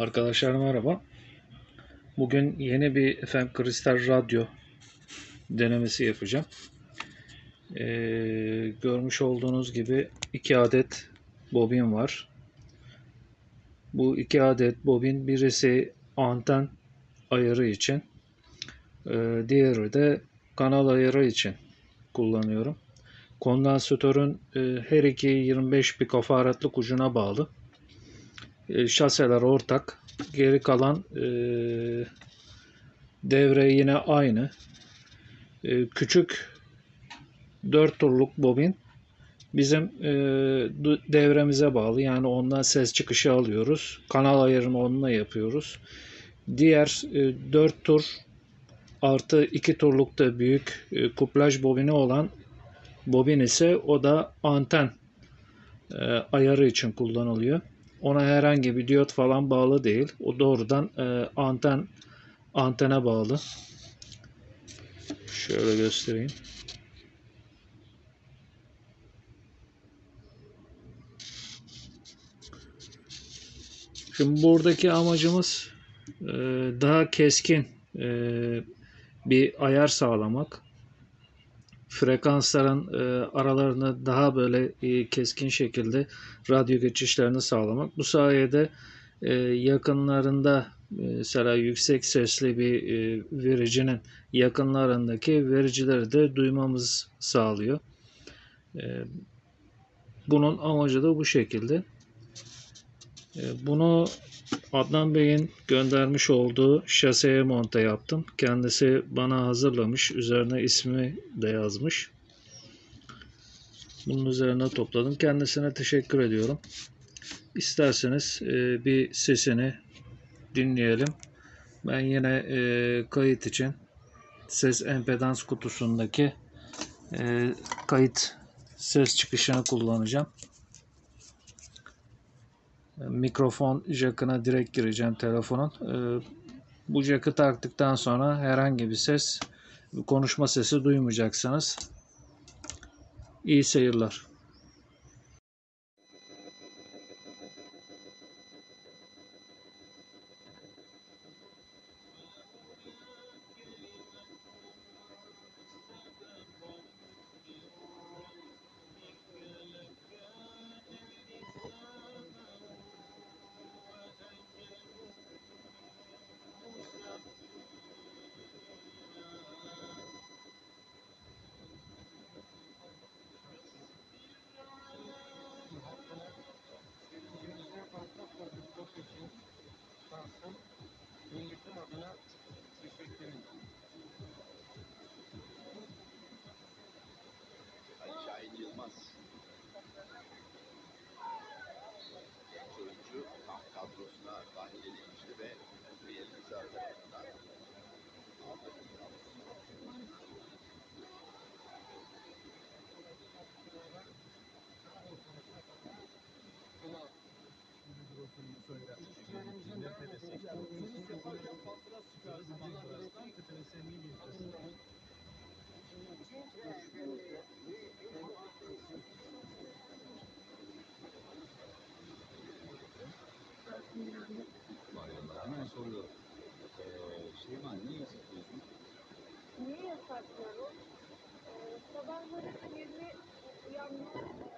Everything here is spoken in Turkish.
Arkadaşlar merhaba. Bugün yeni bir FM Kristal Radyo denemesi yapacağım. Ee, görmüş olduğunuz gibi iki adet bobin var. Bu iki adet bobin birisi anten ayarı için, e, diğeri de kanal ayarı için kullanıyorum. Kondansatörün e, her iki 25 pikofaradlık ucuna bağlı. E, şaseler ortak. Geri kalan e, devre yine aynı. E, küçük 4 turluk bobin bizim devremize bağlı. Yani ondan ses çıkışı alıyoruz. Kanal ayarını onunla yapıyoruz. Diğer e, 4 tur artı 2 turlukta büyük e, kuplaj bobini olan bobin ise o da anten ayarı için kullanılıyor. Ona herhangi bir diyot falan bağlı değil. O doğrudan e, anten antene bağlı. Şöyle göstereyim. Şimdi buradaki amacımız e, daha keskin e, bir ayar sağlamak. Frekansların e, aralarını daha böyle e, keskin şekilde radyo geçişlerini sağlamak. Bu sayede e, yakınlarında e, mesela yüksek sesli bir e, vericinin yakınlarındaki vericileri de duymamız sağlıyor. E, bunun amacı da bu şekilde. E, bunu Adnan Bey'in göndermiş olduğu şaseye monte yaptım. Kendisi bana hazırlamış. Üzerine ismi de yazmış. Bunun üzerine topladım. Kendisine teşekkür ediyorum. İsterseniz e, bir sesini dinleyelim. Ben yine e, kayıt için ses empedans kutusundaki e, kayıt ses çıkışını kullanacağım. Mikrofon jackına direkt gireceğim telefonun. E, bu jackı taktıktan sonra herhangi bir ses, konuşma sesi duymayacaksınız. İyi seyirler. Adına teşekkür. Hemen soruyorum. Ee, Şeyma niye satıyorsun? Niye yasaklıyorum? Ee, sabahları 20 uyanma